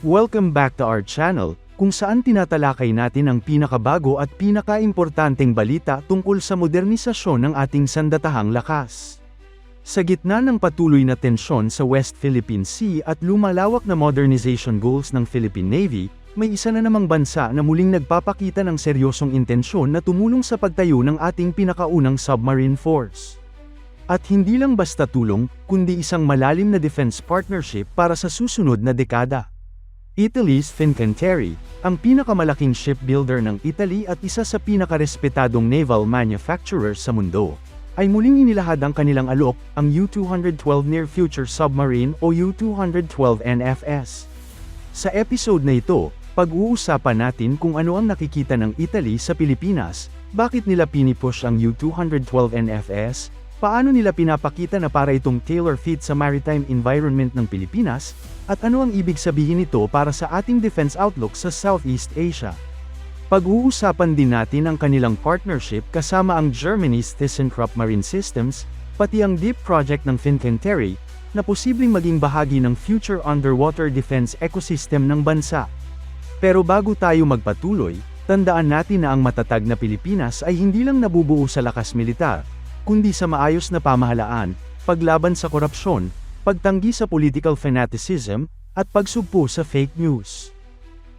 Welcome back to our channel, kung saan tinatalakay natin ang pinakabago at pinakaimportanteng balita tungkol sa modernisasyon ng ating sandatahang lakas. Sa gitna ng patuloy na tensyon sa West Philippine Sea at lumalawak na modernization goals ng Philippine Navy, may isa na namang bansa na muling nagpapakita ng seryosong intensyon na tumulong sa pagtayo ng ating pinakaunang submarine force. At hindi lang basta tulong, kundi isang malalim na defense partnership para sa susunod na dekada. Italy's Fincantieri, ang pinakamalaking shipbuilder ng Italy at isa sa pinakarespetadong naval manufacturer sa mundo, ay muling inilahad ang kanilang alok, ang U-212 Near Future Submarine o U-212 NFS. Sa episode na ito, pag-uusapan natin kung ano ang nakikita ng Italy sa Pilipinas, bakit nila pinipush ang U-212 NFS, paano nila pinapakita na para itong tailor-fit sa maritime environment ng Pilipinas, at ano ang ibig sabihin nito para sa ating defense outlook sa Southeast Asia. Pag-uusapan din natin ang kanilang partnership kasama ang Germany's ThyssenKrupp Marine Systems, pati ang deep project ng Fincantieri, na posibleng maging bahagi ng future underwater defense ecosystem ng bansa. Pero bago tayo magpatuloy, tandaan natin na ang matatag na Pilipinas ay hindi lang nabubuo sa lakas militar, kundi sa maayos na pamahalaan, paglaban sa korupsyon, pagtanggi sa political fanaticism, at pagsugpo sa fake news.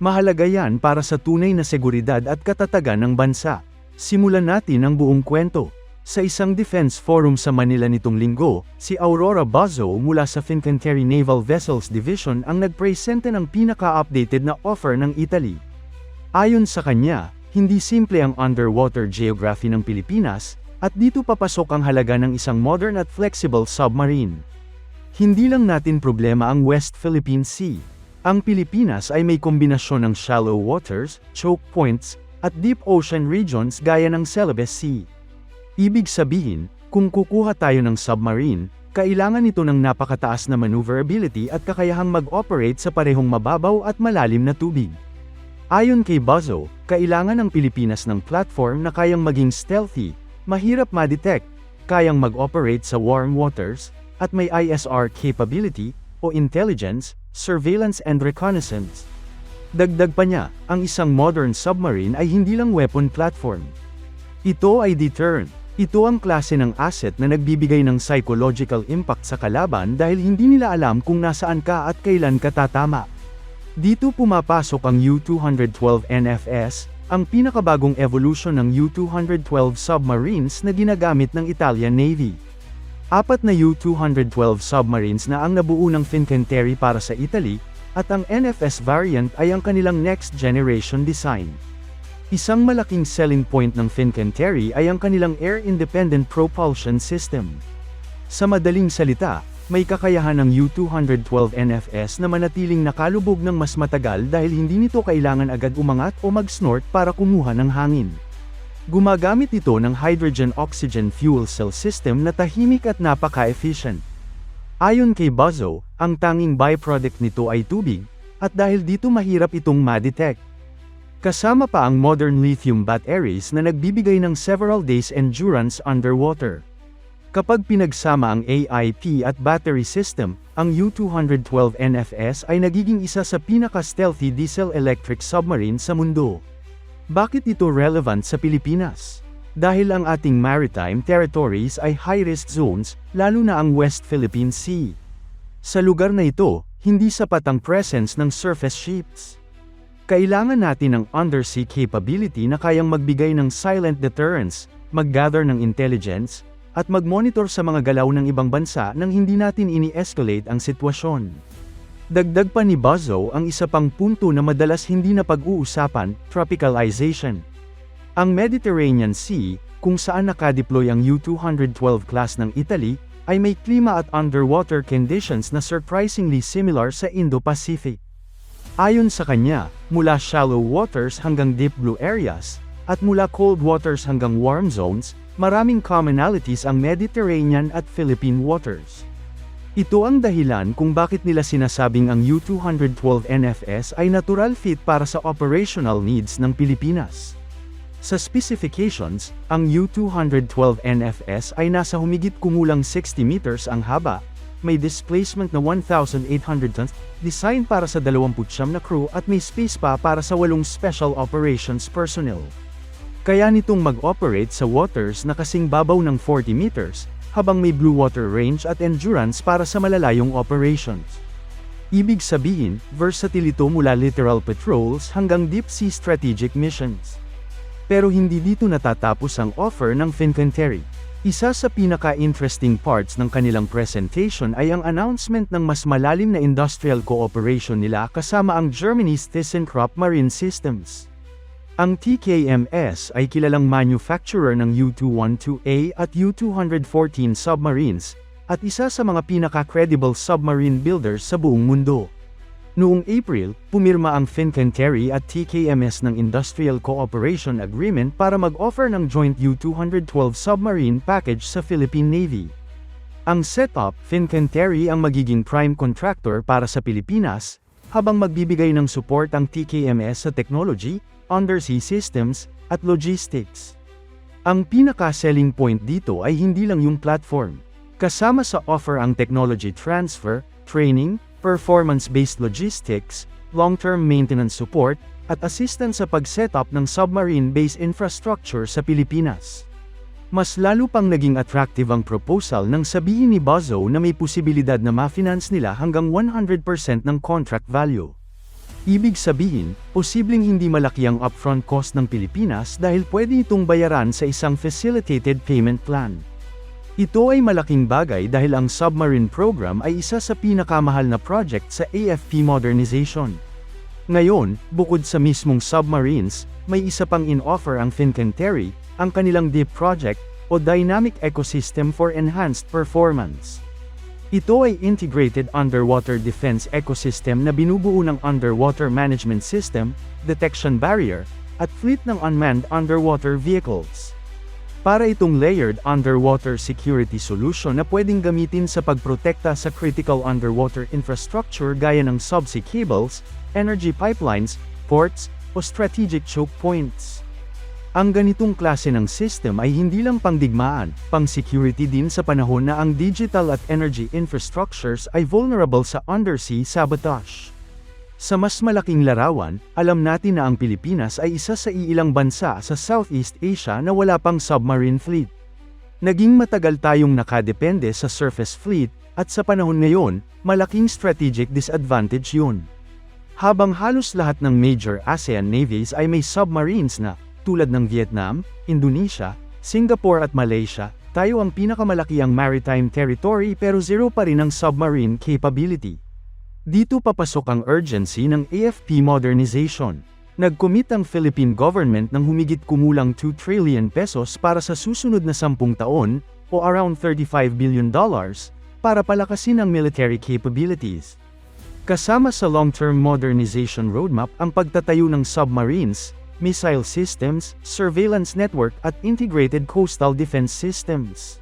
Mahalaga yan para sa tunay na seguridad at katatagan ng bansa. Simulan natin ang buong kwento. Sa isang defense forum sa Manila nitong linggo, si Aurora Bazo mula sa Fincantieri Naval Vessels Division ang nagpresente ng pinaka-updated na offer ng Italy. Ayon sa kanya, hindi simple ang underwater geography ng Pilipinas, at dito papasok ang halaga ng isang modern at flexible submarine. Hindi lang natin problema ang West Philippine Sea. Ang Pilipinas ay may kombinasyon ng shallow waters, choke points, at deep ocean regions gaya ng Celebes Sea. Ibig sabihin, kung kukuha tayo ng submarine, kailangan ito ng napakataas na maneuverability at kakayahang mag-operate sa parehong mababaw at malalim na tubig. Ayon kay Buzzo, kailangan ng Pilipinas ng platform na kayang maging stealthy, mahirap ma-detect, kayang mag-operate sa warm waters, at may ISR capability, o intelligence, surveillance and reconnaissance. Dagdag pa niya, ang isang modern submarine ay hindi lang weapon platform. Ito ay deterrent. Ito ang klase ng asset na nagbibigay ng psychological impact sa kalaban dahil hindi nila alam kung nasaan ka at kailan ka tatama. Dito pumapasok ang U-212 NFS, ang pinakabagong evolution ng U-212 submarines na ginagamit ng Italian Navy. Apat na U-212 submarines na ang nabuo ng Fincantieri para sa Italy, at ang NFS variant ay ang kanilang next generation design. Isang malaking selling point ng Fincantieri ay ang kanilang air-independent propulsion system. Sa madaling salita, may kakayahan ng U-212 NFS na manatiling nakalubog ng mas matagal dahil hindi nito kailangan agad umangat o mag-snort para kumuha ng hangin. Gumagamit ito ng hydrogen-oxygen fuel cell system na tahimik at napaka-efficient. Ayon kay Buzzo, ang tanging byproduct nito ay tubig, at dahil dito mahirap itong ma-detect. Kasama pa ang modern lithium batteries na nagbibigay ng several days endurance underwater. Kapag pinagsama ang AIP at battery system, ang U-212 NFS ay nagiging isa sa pinaka-stealthy diesel-electric submarine sa mundo. Bakit ito relevant sa Pilipinas? Dahil ang ating maritime territories ay high-risk zones, lalo na ang West Philippine Sea. Sa lugar na ito, hindi sapat ang presence ng surface ships. Kailangan natin ng undersea capability na kayang magbigay ng silent deterrence, mag-gather ng intelligence, at mag-monitor sa mga galaw ng ibang bansa nang hindi natin ini-escalate ang sitwasyon. Dagdag pa ni Buzzo ang isa pang punto na madalas hindi na pag-uusapan, tropicalization. Ang Mediterranean Sea, kung saan nakadeploy ang U-212 class ng Italy, ay may klima at underwater conditions na surprisingly similar sa Indo-Pacific. Ayon sa kanya, mula shallow waters hanggang deep blue areas, at mula cold waters hanggang warm zones, maraming commonalities ang Mediterranean at Philippine waters. Ito ang dahilan kung bakit nila sinasabing ang U-212 NFS ay natural fit para sa operational needs ng Pilipinas. Sa specifications, ang U-212 NFS ay nasa humigit kumulang 60 meters ang haba, may displacement na 1,800 tons, design para sa 29 na crew at may space pa para sa 8 special operations personnel. Kaya nitong mag-operate sa waters na kasing babaw ng 40 meters, habang may blue water range at endurance para sa malalayong operations. Ibig sabihin, versatile ito mula literal patrols hanggang deep sea strategic missions. Pero hindi dito natatapos ang offer ng Fincantieri. Isa sa pinaka-interesting parts ng kanilang presentation ay ang announcement ng mas malalim na industrial cooperation nila kasama ang Germany's ThyssenKrupp Marine Systems. Ang TKMS ay kilalang manufacturer ng U-212A at U-214 submarines, at isa sa mga pinaka-credible submarine builders sa buong mundo. Noong April, pumirma ang Fincantieri at TKMS ng Industrial Cooperation Agreement para mag-offer ng joint U-212 submarine package sa Philippine Navy. Ang setup, Fincantieri ang magiging prime contractor para sa Pilipinas, habang magbibigay ng support ang TKMS sa technology, undersea systems, at logistics. Ang pinaka-selling point dito ay hindi lang yung platform. Kasama sa offer ang technology transfer, training, performance-based logistics, long-term maintenance support, at assistance sa pag-setup ng submarine-based infrastructure sa Pilipinas. Mas lalo pang naging attractive ang proposal nang sabihin ni Bozo na may posibilidad na ma-finance nila hanggang 100% ng contract value. Ibig sabihin, posibleng hindi malaki ang upfront cost ng Pilipinas dahil pwede itong bayaran sa isang facilitated payment plan. Ito ay malaking bagay dahil ang submarine program ay isa sa pinakamahal na project sa AFP modernization. Ngayon, bukod sa mismong submarines, may isa pang in-offer ang Fincantieri, ang kanilang DEEP project, o Dynamic Ecosystem for Enhanced Performance. Ito ay integrated underwater defense ecosystem na binubuo ng underwater management system, detection barrier, at fleet ng unmanned underwater vehicles. Para itong layered underwater security solution na pwedeng gamitin sa pagprotekta sa critical underwater infrastructure gaya ng subsea cables, energy pipelines, ports, o strategic choke points. Ang ganitong klase ng system ay hindi lang pangdigmaan, pang-security din sa panahon na ang digital at energy infrastructures ay vulnerable sa undersea sabotage. Sa mas malaking larawan, alam natin na ang Pilipinas ay isa sa iilang bansa sa Southeast Asia na wala pang submarine fleet. Naging matagal tayong nakadepende sa surface fleet, at sa panahon ngayon, malaking strategic disadvantage yun. Habang halos lahat ng major ASEAN navies ay may submarines na, tulad ng Vietnam, Indonesia, Singapore at Malaysia, tayo ang pinakamalaki ang maritime territory pero zero pa rin ang submarine capability. Dito papasok ang urgency ng AFP modernization. Nag-commit ang Philippine government ng humigit kumulang 2 trillion pesos para sa susunod na 10 taon, o around 35 billion dollars, para palakasin ang military capabilities. Kasama sa long-term modernization roadmap ang pagtatayo ng submarines, missile systems, surveillance network at integrated coastal defense systems.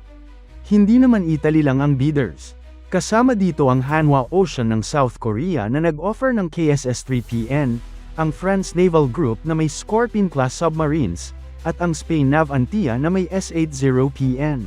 Hindi naman Italy lang ang bidders. Kasama dito ang Hanwha Ocean ng South Korea na nag-offer ng KSS-3PN, ang France Naval Group na may Scorpion-class submarines, at ang Spain Navantia na may S-80PN.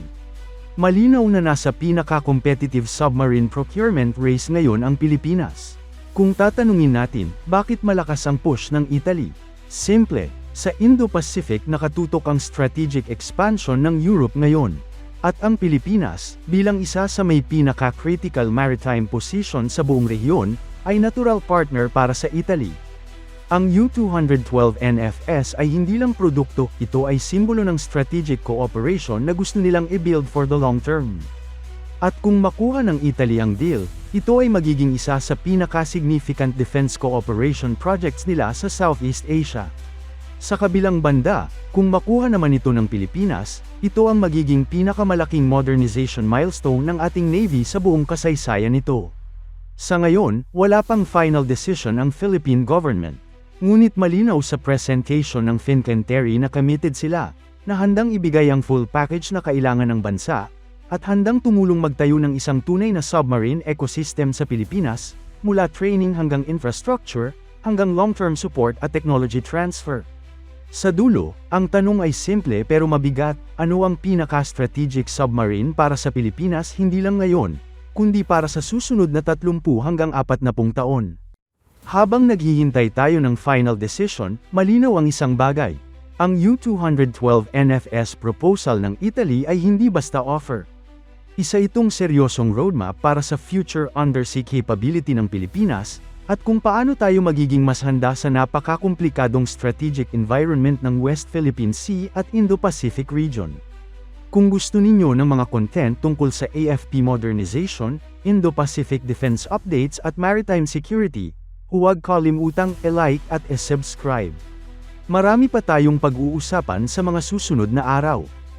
Malinaw na nasa pinaka-competitive submarine procurement race ngayon ang Pilipinas. Kung tatanungin natin, bakit malakas ang push ng Italy? Simple, sa Indo-Pacific nakatutok ang strategic expansion ng Europe ngayon. At ang Pilipinas, bilang isa sa may pinaka-critical maritime position sa buong rehiyon, ay natural partner para sa Italy. Ang U-212 NFS ay hindi lang produkto, ito ay simbolo ng strategic cooperation na gusto nilang i-build for the long term. At kung makuha ng Italy ang deal, ito ay magiging isa sa pinaka-significant defense cooperation projects nila sa Southeast Asia. Sa kabilang banda, kung makuha naman ito ng Pilipinas, ito ang magiging pinakamalaking modernization milestone ng ating Navy sa buong kasaysayan nito. Sa ngayon, wala pang final decision ang Philippine government. Ngunit malinaw sa presentation ng Fincantieri na committed sila, na handang ibigay ang full package na kailangan ng bansa, at handang tumulong magtayo ng isang tunay na submarine ecosystem sa Pilipinas, mula training hanggang infrastructure, hanggang long-term support at technology transfer. Sa dulo, ang tanong ay simple pero mabigat, ano ang pinaka-strategic submarine para sa Pilipinas hindi lang ngayon, kundi para sa susunod na 30 hanggang 40 taon. Habang naghihintay tayo ng final decision, malinaw ang isang bagay. Ang U-212 NFS proposal ng Italy ay hindi basta offer. Isa itong seryosong roadmap para sa future undersea capability ng Pilipinas, at kung paano tayo magiging mas handa sa napakakomplikadong strategic environment ng West Philippine Sea at Indo-Pacific region. Kung gusto ninyo ng mga content tungkol sa AFP modernization, Indo-Pacific defense updates at maritime security, huwag kalimutang i-like at i-subscribe. Marami pa tayong pag-uusapan sa mga susunod na araw.